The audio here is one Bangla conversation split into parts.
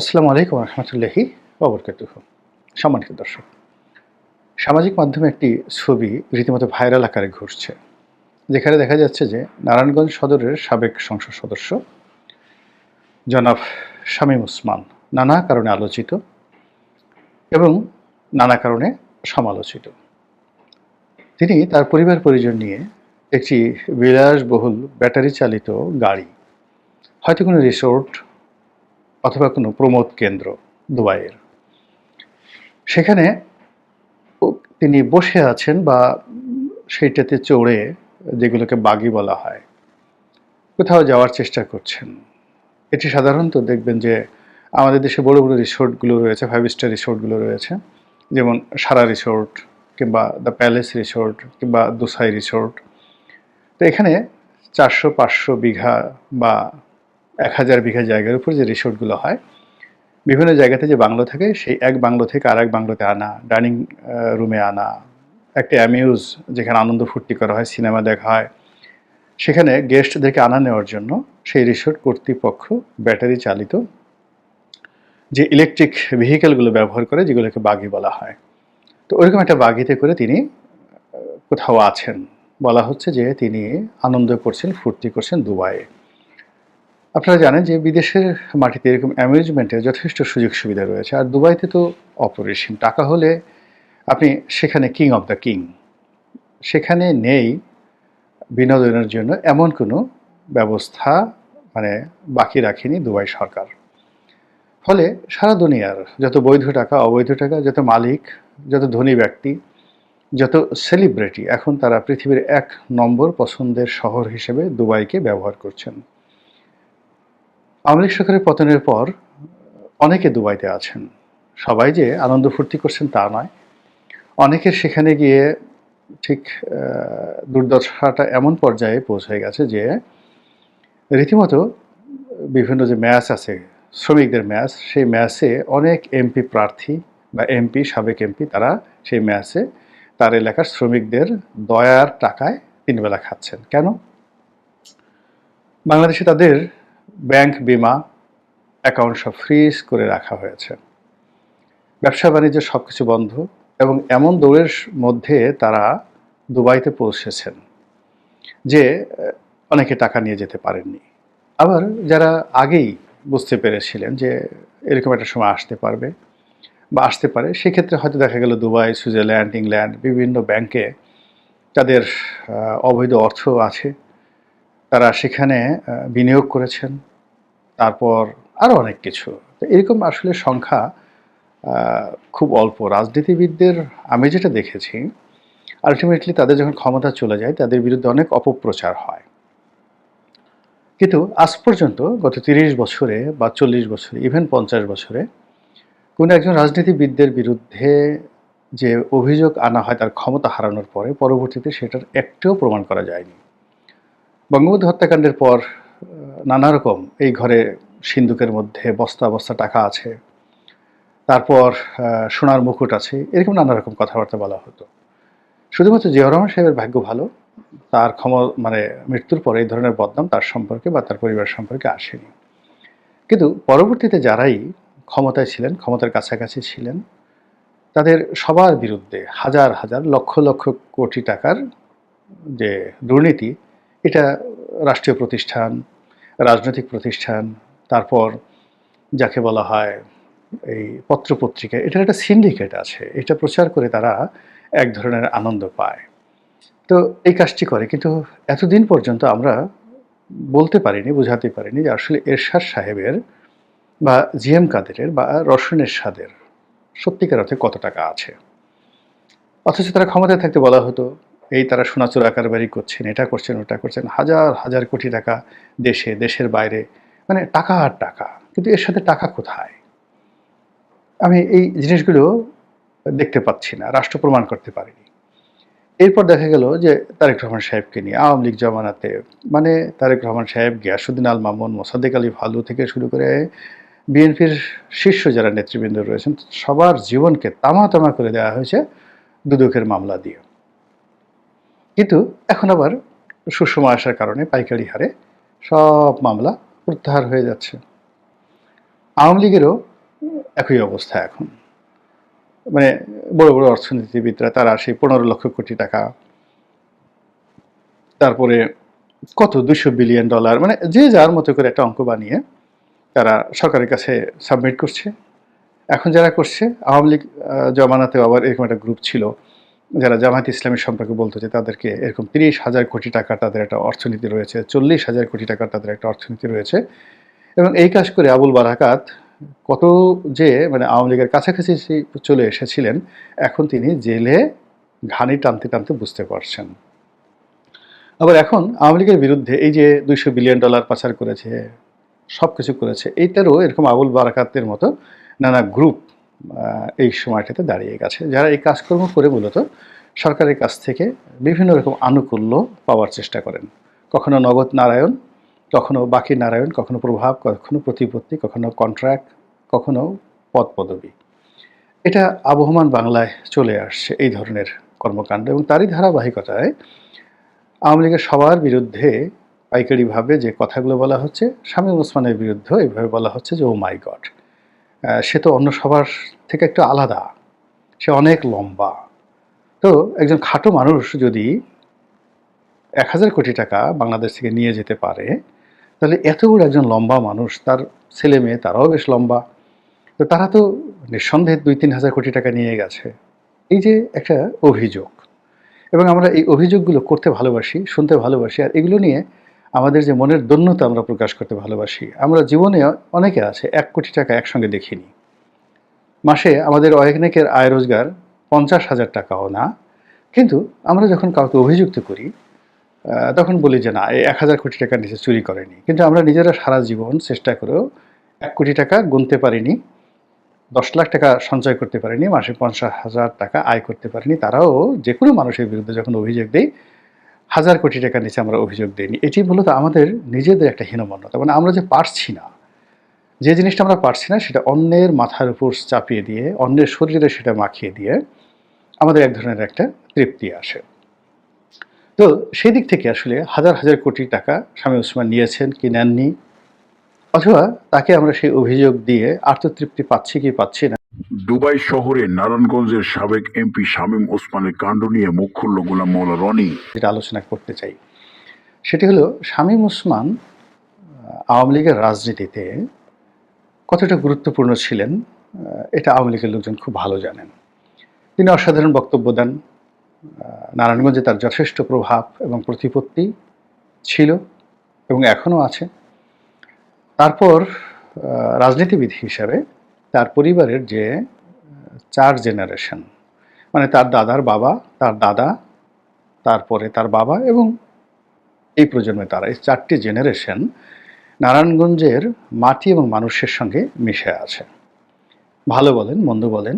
আসসালামু আলাইকুম রহমতুল্লাহি অবরকাতুহ সম্মানিত দর্শক, সামাজিক মাধ্যমে একটি ছবি রীতিমতো ভাইরাল আকারে ঘুরছে, যেখানে দেখা যাচ্ছে যে নারায়ণগঞ্জ সদরের সাবেক সংসদ সদস্য জনাব শামীম উসমান নানা কারণে আলোচিত এবং নানা কারণে সমালোচিত। তিনি তার পরিবার পরিজন নিয়ে একটি বিলাসবহুল ব্যাটারি চালিত গাড়ি, হয়তো কোনো রিসোর্ট অথবা কোনো প্রমোদ কেন্দ্র দুবাইয়ের। সেখানে তিনি বসে আছেন বা সেইটাতে চড়ে যেগুলোকে বাগি বলা হয়, কোথাও যাওয়ার চেষ্টা করছেন। এটি সাধারণত দেখবেন যে আমাদের দেশে বড় বড় রিসোর্টগুলো রয়েছে ফাইভ স্টার রিসোর্টগুলো রয়েছে, যেমন সারা রিসোর্ট কিংবা দ্য প্যালেস রিসোর্ট কিংবা দুসাই রিসোর্ট। তো এখানে চারশো পাঁচশো বিঘা বা এক হাজার বিঘা জায়গার উপর যে রিসোর্টগুলো হয়, বিভিন্ন জায়গাতে যে বাংলো থাকে, সেই এক বাংলো থেকে আর এক বাংলোতে আনা, ডাইনিং রুমে আনা, একটা অ্যামিউজ যেখানে আনন্দ ফুর্তি করা হয়, সিনেমা দেখা হয়, সেখানে গেস্টদেরকে আনা নেওয়ার জন্য সেই রিসোর্ট কর্তৃপক্ষ ব্যাটারি চালিত যে ইলেকট্রিক ভেহিকেলগুলো ব্যবহার করে, যেগুলোকে বাগি বলা হয়। তো ওইরকম একটা বাগিতে করে তিনি কোথাও আছেন। বলা হচ্ছে যে তিনি আনন্দ করছেন, ফুর্তি করছেন দুবাইয়ে। আপনারা জানেন যে বিদেশের মাটিতে এরকম অ্যামিউজমেন্টের যথেষ্ট সুযোগ সুবিধা রয়েছে। আর দুবাইতে তো অপরিসীম। টাকা হলে আপনি সেখানে কিং অফ দ্য কিং সেখানে নেই বিনোদনের জন্য এমন কোনো ব্যবস্থা মানে বাকি রাখেনি দুবাই সরকার। ফলে সারা দুনিয়ার যত বৈধ টাকা, অবৈধ টাকা, যত মালিক, যত ধনী ব্যক্তি, যত সেলিব্রিটি এখন তারা পৃথিবীর এক নম্বর পছন্দের শহর হিসেবে দুবাইকে ব্যবহার করছেন। আওয়ামী লীগ সরকারের পতনের পর অনেকে দুবাইতে আছেন। সবাই যে আনন্দ ফুর্তি করছেন তা নয়। অনেকের সেখানে গিয়ে ঠিক দুর্দশাটা এমন পর্যায়ে পৌঁছে গেছে যে রীতিমতো বিভিন্ন যে ম্যাচ আছে, শ্রমিকদের ম্যাচ, সেই ম্যাচে অনেক এমপি প্রার্থী বা এমপি, সাবেক এমপি তারা সেই ম্যাচে তার এলাকার শ্রমিকদের দয়ার টাকায় তিনবেলা খাচ্ছেন। কেন? বাংলাদেশে তাদের ব্যাংক বিমা অ্যাকাউন্ট সব ফ্রিজ করে রাখা হয়েছে। ব্যবসা বাণিজ্য সব কিছু বন্ধ এবং এমন দৌড়ের মধ্যে তারা দুবাইতে পৌঁছেছেন যে অনেকে টাকা নিয়ে যেতে পারেননি। আবার যারা আগেই বুঝতে পেরেছিলেন যে, এরকম একটা সময় আসতে পারবে বা আসতে পারে, সেক্ষেত্রে হয়তো দেখা গেল দুবাই, সুইজারল্যান্ড, ইংল্যান্ড বিভিন্ন ব্যাংকে তাদের অবৈধ অর্থ আছে। তারা সেখানে বিনিয়োগ করেছেন। তারপর আরও অনেক কিছু। এরকম আসলে সংখ্যা খুব অল্প। রাজনীতিবিদদের, আমি যেটা দেখেছি আলটিমেটলি তাদের যখন ক্ষমতা চলে যায়, তাদের বিরুদ্ধে অনেক অপপ্রচার হয়। কিন্তু আজ পর্যন্ত, গত তিরিশ বছরে বা চল্লিশ বছরে ইভেন পঞ্চাশ বছরে, কোনো একজন রাজনীতিবিদদের বিরুদ্ধে যে অভিযোগ আনা হয়, তার ক্ষমতা হারানোর পরে, পরবর্তীতে সেটার একটাও প্রমাণ করা যায়নি। বঙ্গবন্ধু হত্যাকাণ্ডের পর নানা রকম এই ঘরে সিন্ধুকের মধ্যে বস্তা বস্তা টাকা আছে, তারপর সোনার মুকুট আছে, এরকম নানা রকম কথাবার্তা বলা হতো। শুধুমাত্র জিয়া রহমান সাহেবের ভাগ্য ভালো, তার ক্ষম মানে মৃত্যুর পরে এই ধরনের বদনাম তার সম্পর্কে বা তার পরিবার সম্পর্কে আসেনি। কিন্তু পরবর্তীতে যারাই ক্ষমতায় ছিলেন, ক্ষমতার কাছাকাছি ছিলেন, তাদের সবার বিরুদ্ধে হাজার হাজার লক্ষ লক্ষ কোটি টাকার যে দুর্নীতি এটা রাষ্ট্রীয় প্রতিষ্ঠান, রাজনৈতিক প্রতিষ্ঠান, তারপর যাকে বলা হয় এই পত্রপত্রিকা, এটার একটা সিন্ডিকেট আছে। এটা প্রচার করে তারা এক ধরনের আনন্দ পায়। তো এই কাজটি করে, কিন্তু এতদিন পর্যন্ত আমরা বলতে পারিনি, বোঝাতে পারিনি যে আসলে এরশাদ সাহেবের বা জি এম কাদেরের বা রসন এরশাদের সত্যিকার অর্থে কত টাকা আছে। অথচ তারা ক্ষমতায় থাকতে বলা হতো এই তারা সোনাচুর আকারবাড়ি করছেন, এটা করছেন, ওটা করছেন, হাজার হাজার কোটি টাকা দেশে, দেশের বাইরে মানে টাকা আর টাকা, কিন্তু এর সাথে টাকা কোথায়? আমি এই জিনিসগুলো দেখতে পাচ্ছি না, রাষ্ট্র প্রমাণ করতে পারিনি। এরপর দেখা গেল যে তারেক রহমান সাহেবকে নিয়ে, আওয়ামী লীগ জমানাতে মানে তারেক রহমান সাহেব, গিয়াসুদ্দিন আল মামুন, মোসাদ্দেক আলী ফালু থেকে শুরু করে বিএনপির শীর্ষ যারা নেতৃবৃন্দ রয়েছেন, সবার জীবনকে তামা তামা করে দেওয়া হয়েছে দুদকের মামলা দিয়ে। কিন্তু এখন আবার সুষমা আসার কারণে পাইকারি হারে সব মামলা প্রত্যাহার হয়ে যাচ্ছে। আওয়ামী লীগেরও একই অবস্থা এখন। মানে বড় বড় অর্থনীতিবিদরা তারা সেই পনেরো লক্ষ কোটি টাকা, তারপরে কত দুশো বিলিয়ন ডলার মানে যে যার মতো করে একটা অঙ্ক বানিয়ে তারা সরকারের কাছে সাবমিট করছে। এখন যারা করছে, আওয়ামী লীগ জমানাতেও আবার এরকম একটা গ্রুপ ছিল। যারা জামায়াত ইসলামী সম্পর্কে বলতো যে তাদেরকে এরকম তিরিশ হাজার কোটি টাকা তাদের একটা অর্থনীতি রয়েছে, চল্লিশ হাজার কোটি টাকার তাদের একটা অর্থনীতি রয়েছে। এবং এই কাজ করে আবুল বারাকাত কত যে মানে আওয়ামী লীগের কাছাকাছি চলে এসেছিলেন, এখন তিনি জেলে ঘানি টানতে টানতে বুঝতে পারছেন। আবার এখন আওয়ামী লীগের বিরুদ্ধে এই যে দুইশো বিলিয়ন ডলার পাচার করেছে সব কিছু করেছে, এইটারও এরকম আবুল বারাকাতের মতো নানা গ্রুপ এই সময়টাতে দাঁড়িয়ে গেছে। যারা এই কাজকর্ম করে মূলত সরকারের কাছ থেকে বিভিন্ন রকম আনুকূল্য পাওয়ার চেষ্টা করেন। কখনো নগদ নারায়ণ, কখনো বাকি নারায়ণ, কখনো প্রভাব, কখনো প্রতিপত্তি, কখনো কন্ট্রাক্ট কখনো পদ পদবি। এটা আবহমান বাংলায় চলে আসছে এই ধরনের কর্মকাণ্ড এবং তারই ধারাবাহিকতায় আওয়ামী লীগের সবার বিরুদ্ধে পাইকারিভাবে যে কথাগুলো বলা হচ্ছে, শামীম ওসমানের বিরুদ্ধে এইভাবে বলা হচ্ছে যে ও মাই গড সে তো অন্য সবার থেকে একটু আলাদা। সে অনেক লম্বা। তো একজন খাটো মানুষ যদি এক হাজার কোটি টাকা বাংলাদেশ থেকে নিয়ে যেতে পারে, তাহলে এত বড় একজন লম্বা মানুষ, তার ছেলে মেয়ে তারাও বেশ লম্বা। তো তারা তো নিঃসন্দেহে দুই তিন হাজার কোটি টাকা নিয়ে গেছে। এই যে একটা অভিযোগ। এবং আমরা এই অভিযোগগুলো করতে ভালোবাসি, শুনতে ভালোবাসি, আর এগুলো নিয়ে আমাদের যে মনের দন্যতা আমরা প্রকাশ করতে ভালোবাসি, আমরা জীবনে অনেকে আছে এক কোটি টাকা একসঙ্গে দেখিনি। মাসে আমাদের অনেকের আয় রোজগার পঞ্চাশ হাজার টাকাও না, কিন্তু আমরা যখন কাউকে অভিযুক্ত করি তখন বলি যে না এক হাজার কোটি টাকার নিচে চুরি করেনি। কিন্তু আমরা নিজেরা সারা জীবন চেষ্টা করেও এক কোটি টাকা গুনতে পারিনি, দশ লাখ টাকা সঞ্চয় করতে পারেনি, মাসে পঞ্চাশ হাজার টাকা আয় করতে পারেনি। তারাও যে কোনো মানুষের বিরুদ্ধে যখন অভিযোগ দেয় হাজার কোটি টাকার নিচে আমরা অভিযোগ দিইনি। এটি মূলত আমাদের নিজেদের একটা হীনমন্যতা। মানে আমরা যে পারছি না, যে জিনিসটা আমরা পারছি না, সেটা অন্যের মাথার উপর চাপিয়ে দিয়ে, অন্যের শরীরে সেটা মাখিয়ে দিয়ে আমাদের এক ধরনের একটা তৃপ্তি আসে। তো সেই দিক থেকে আসলে হাজার হাজার কোটি টাকা স্বামী উসমান নিয়েছেন কি নেননি? অথবা তাকে আমরা সেই অভিযোগ দিয়ে আত্মতৃপ্তি পাচ্ছি কি পাচ্ছি না দুবাই শহরে নারায়ণগঞ্জের সাবেক এমপি শামীম ওসমানের কাণ্ড নিয়ে মুখ খুলল গোলাম মৌলা রনি। যেটা আলোচনা করতে চাই। সেটি হলো, শামীম ওসমান আওয়ামী লীগের রাজনীতিতে কতটা গুরুত্বপূর্ণ ছিলেন এটা আওয়ামী লীগের লোকজন খুব ভালো জানেন। তিনি অসাধারণ বক্তব্য দেন। নারায়ণগঞ্জে তার যথেষ্ট প্রভাব এবং প্রতিপত্তি ছিল এবং এখনও আছে। তারপর রাজনীতিবিদ হিসাবে তার পরিবারের যে চার জেনারেশন মানে তার দাদার বাবা, তার দাদা, তারপরে তার বাবা এবং এই প্রজন্মে তারা। এই চারটি জেনারেশন নারায়ণগঞ্জের মাটি এবং মানুষের সঙ্গে মিশে আছে। ভালো বলেন, মন্দ বলেন,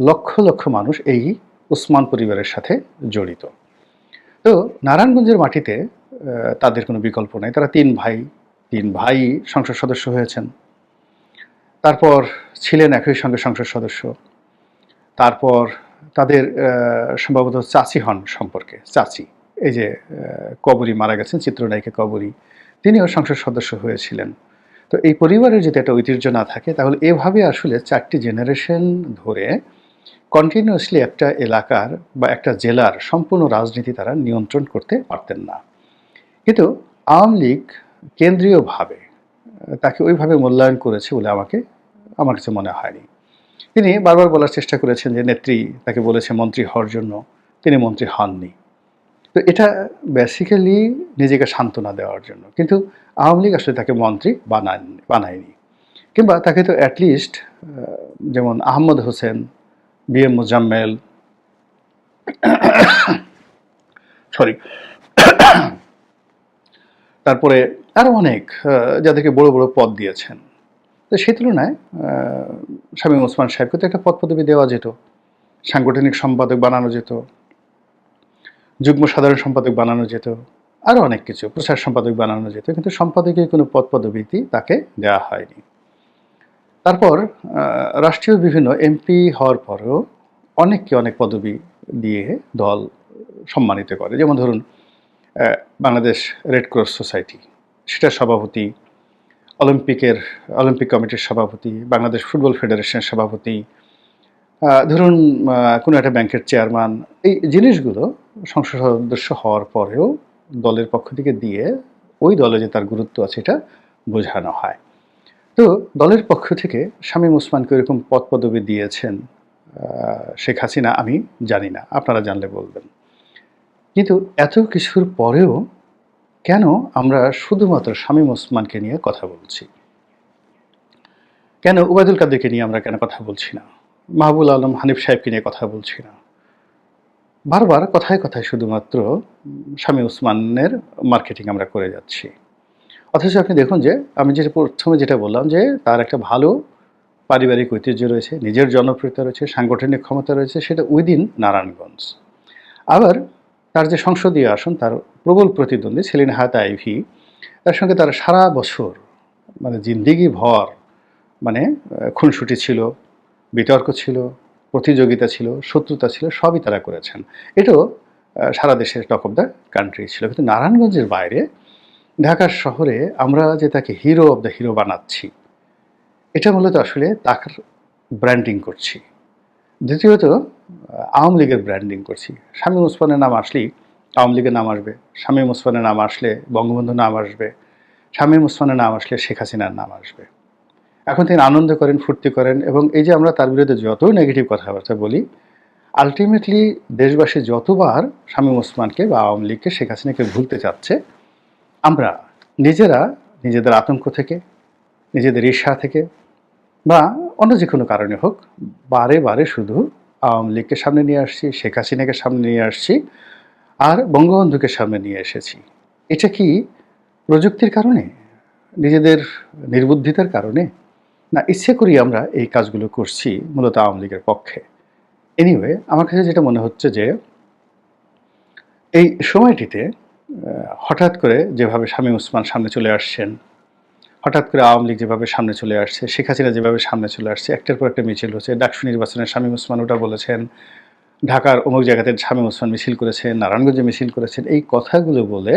লক্ষ লক্ষ মানুষ এই উসমান পরিবারের সাথে জড়িত। তো নারায়ণগঞ্জের মাটিতে তাদের কোনো বিকল্প নেই। তারা তিন ভাই তিন ভাই সংসদ সদস্য হয়েছেন। তারপর ছিলেন একই সঙ্গে সংসদ সদস্য। তারপর তাদের সম্ভবত চাচি হন সম্পর্কে, চাচি। এই যে কবরী মারা গেছেন, চিত্রনায়িকা কবরী, তিনিও সংসদ সদস্য হয়েছিলেন। তো এই পরিবারের যদি একটা ঐতিহ্য না থাকে, তাহলে এভাবে আসলে চারটি জেনারেশন ধরে কন্টিনিউয়াসলি একটা এলাকার বা একটা জেলার সম্পূর্ণ রাজনীতি তারা নিয়ন্ত্রণ করতে পারতেন না। কিন্তু আওয়ামী লীগ কেন্দ্রীয়ভাবে তাকে ওইভাবে মূল্যায়ন করেছে বলে আমাকে, আমার কাছে মনে হয়নি। তিনি বারবার বলার চেষ্টা করেছেন যে নেত্রী তাকে বলেছে মন্ত্রী হওয়ার জন্য, তিনি মন্ত্রী হননি। তো এটা বেসিক্যালি নিজেকে সান্ত্বনা দেওয়ার জন্য। কিন্তু আওয়ামী লীগ আসলে তাকে মন্ত্রী বানান বানায়নি। কিংবা তাকে তো অ্যাটলিস্ট যেমন Ahmed Hossain, B M Mozammel sorry তারপরে আরও অনেক যাদেরকে বড় বড় পদ দিয়েছেন। তো সেই তুলনায় শামীম ওসমান সাহেবকে তো একটা পদ পদবি দেওয়া যেত। সাংগঠনিক সম্পাদক বানানো যেত। যুগ্ম সাধারণ সম্পাদক বানানো যেত। আরও অনেক কিছু, প্রচার সম্পাদক বানানো যেত, কিন্তু সম্পাদকের কোনো পদ পদবীতি তাকে দেওয়া হয়নি। তারপর রাষ্ট্রীয় বিভিন্ন এমপি হওয়ার পরেও অনেককে অনেক পদবি দিয়ে দল সম্মানিত করে। যেমন ধরুন বাংলাদেশ রেড ক্রস সোসাইটি সেটার সভাপতি, অলিম্পিকের, অলিম্পিক কমিটির সভাপতি, বাংলাদেশ ফুটবল ফেডারেশনের সভাপতি ধরুন কোনো একটা ব্যাংকের চেয়ারম্যান, এই জিনিসগুলো সংসদ সদস্য হওয়ার পরেও দলের পক্ষ থেকে দিয়ে ওই দলে যে তার গুরুত্ব আছে এটা বোঝানো হয়। তো দলের পক্ষ থেকে শামীম ওসমানকে এরকম পদ পদবি দিয়েছেন শেখ হাসিনা আমি জানি না, আপনারা জানলে বলবেন। কিন্তু এত কিছুর পরেও কেন আমরা শুধুমাত্র শামীম ওসমানকে নিয়ে কথা বলছি? কেন উবায়দুল কাদেরকে নিয়ে আমরা কেন কথা বলছি না? মাহবুল আলম, হানিফ সাহেবকে নিয়ে কথা বলছি না? বারবার কথায় কথায় শুধুমাত্র স্বামী শামীম ওসমানের মার্কেটিং আমরা করে যাচ্ছি। অথচ আপনি দেখুন যে, আমি যেটা প্রথমে যেটা বললাম যে, তার একটা ভালো পারিবারিক ঐতিহ্য রয়েছে, নিজের জনপ্রিয়তা রয়েছে, সাংগঠনিক ক্ষমতা রয়েছে, সেটা উইদিন নারায়ণগঞ্জ। আবার তার যে সংসদীয় আসন, তার প্রবল প্রতিদ্বন্দ্বী সেলিন হায়াত আইভি, তার সঙ্গে তার সারা বছর মানে জিন্দিগি ভর মানে খুনসুটি ছিল, বিতর্ক ছিল, প্রতিযোগিতা ছিল, শত্রুতা ছিল, সবই তারা করেছেন। এটাও সারা দেশের টক অফ দ্য কান্ট্রি ছিল। কিন্তু নারায়ণগঞ্জের বাইরে, ঢাকার শহরে আমরা যে তাকে হিরো অব দ্য হিরো বানাচ্ছি, এটা মূলত আসলে তার ব্র্যান্ডিং করছি। দ্বিতীয়ত, আওয়ামী লীগের ব্র্যান্ডিং করছি। শামীম ওসমানের নাম আসলেই আওয়ামী লীগের নাম আসবে। শামীম ওসমানের নাম আসলে বঙ্গবন্ধুর নাম আসবে। শামীম ওসমানের নাম আসলে শেখ হাসিনার নাম আসবে। এখন তিনি আনন্দ করেন, ফুর্তি করেন এবং এই যে আমরা তার বিরুদ্ধে যত নেগেটিভ কথাবার্তা বলি আলটিমেটলি দেশবাসী যতবার শামীম ওসমানকে বা আওয়ামী লীগকে, শেখ হাসিনাকে ভুলতে চাচ্ছে, আমরা নিজেরা নিজেদের আতঙ্ক থেকে, নিজেদের ঈর্ষা থেকে বা অন্য যে কোনো কারণে হোক, বারে বারে শুধু আওয়ামী লীগকে সামনে নিয়ে আসছি, শেখ হাসিনাকে সামনে নিয়ে আসছি আর বঙ্গবন্ধুকে সামনে নিয়ে এসেছি। এটা কি প্রযুক্তির কারণে? নিজেদের নির্বুদ্ধিতার কারণে? না, ইচ্ছে করি আমরা এই কাজগুলো করছি মূলত আওয়ামী লীগের পক্ষে। এনিওয়ে আমার কাছে যেটা মনে হচ্ছে যে, এই সময়টিতে হঠাৎ করে যেভাবে স্বামী উসমান সামনে চলে আসছেন হঠাৎ করে আওয়ামী লীগ যেভাবে সামনে চলে আসছে, শেখ হাসিনা যেভাবে সামনে চলে আসছে, একটার পর একটা মিছিল হচ্ছে। ডাকসু নির্বাচনে শামীম ওসমান ওটা বলেছেন, ঢাকার অমুক জায়গাতে শামীম ওসমান মিছিল করেছেন, নারায়ণগঞ্জে মিছিল করেছেন। এই কথাগুলো বলে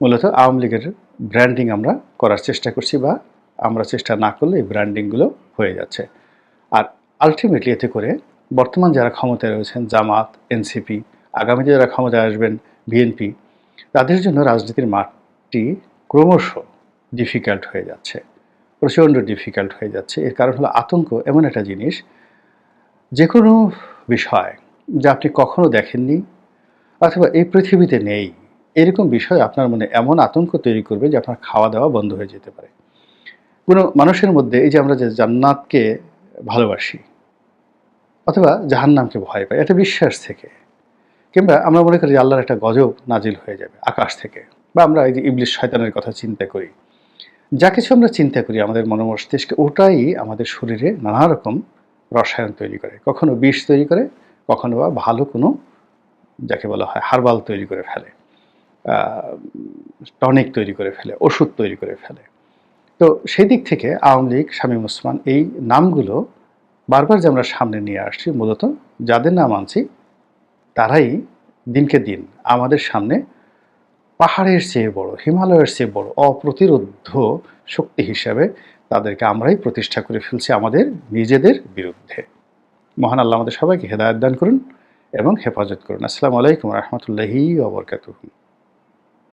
মূলত আওয়ামী লীগের ব্র্যান্ডিং আমরা করার চেষ্টা করছি বা আমরা চেষ্টা না করলে এই ব্র্যান্ডিংগুলো হয়ে যাচ্ছে। আর আলটিমেটলি এতে করে বর্তমান যারা ক্ষমতায় রয়েছেন, জামাত, এনসিপি আগামীতে যারা ক্ষমতায় আসবেন, বিএনপি, তাদের জন্য রাজনীতির মাঠটি ক্রমশ ডিফিকাল্ট হয়ে যাচ্ছে, প্রচণ্ড ডিফিকাল্ট হয়ে যাচ্ছে। এর কারণ হলো আতঙ্ক এমন একটা জিনিস যে কোনো বিষয় যা আপনি কখনো দেখেননি অথবা এই পৃথিবীতে নেই, এরকম বিষয় আপনার মনে এমন আতঙ্ক তৈরি করবে যে আপনার খাওয়া দাওয়া বন্ধ হয়ে যেতে পারে। কোনো মানুষের মধ্যে এই যে আমরা যে জান্নাতকে ভালোবাসি অথবা জাহান্নামকে ভয় পাই, এটা বিশ্বাস থেকে কিংবা আমরা মনে করি যে আল্লাহর একটা গজব নাজিল হয়ে যাবে আকাশ থেকে বা আমরা এই যে ইবলিশ শয়তানের কথা চিন্তা করি যা কিছু আমরা চিন্তা করি, আমাদের মনোমস্তিষ্কে, ওটাই আমাদের শরীরে নানা রকম রসায়ন তৈরি করে। কখনো বিষ তৈরি করে, কখনো বা ভালো কোনো যাকে বলা হয় হার্বাল তৈরি করে ফেলে টনিক তৈরি করে ফেলে, ওষুধ তৈরি করে ফেলে। তো সেই দিক থেকে আওয়ামী লীগ, শামীম ওসমান এই নামগুলো বারবার যে আমরা সামনে নিয়ে আসছি, মূলত যাদের নাম আনছি, তারাই দিনকে দিন আমাদের সামনে পাহাড়ের চেয়ে বড়, হিমালয়ের চেয়ে বড় অপ্রতিরোধ শক্তি হিসাবে তাদেরকে আমরাই প্রতিষ্ঠা করে ফেলছি আমাদের নিজেদের বিরুদ্ধে। মহান আল্লাহ আমাদের সবাইকে হেদায়ত দান করুন এবং হেফাজত করুন। আসসালামু আলাইকুম রহমতুল্লাহি ওবরকাতুহ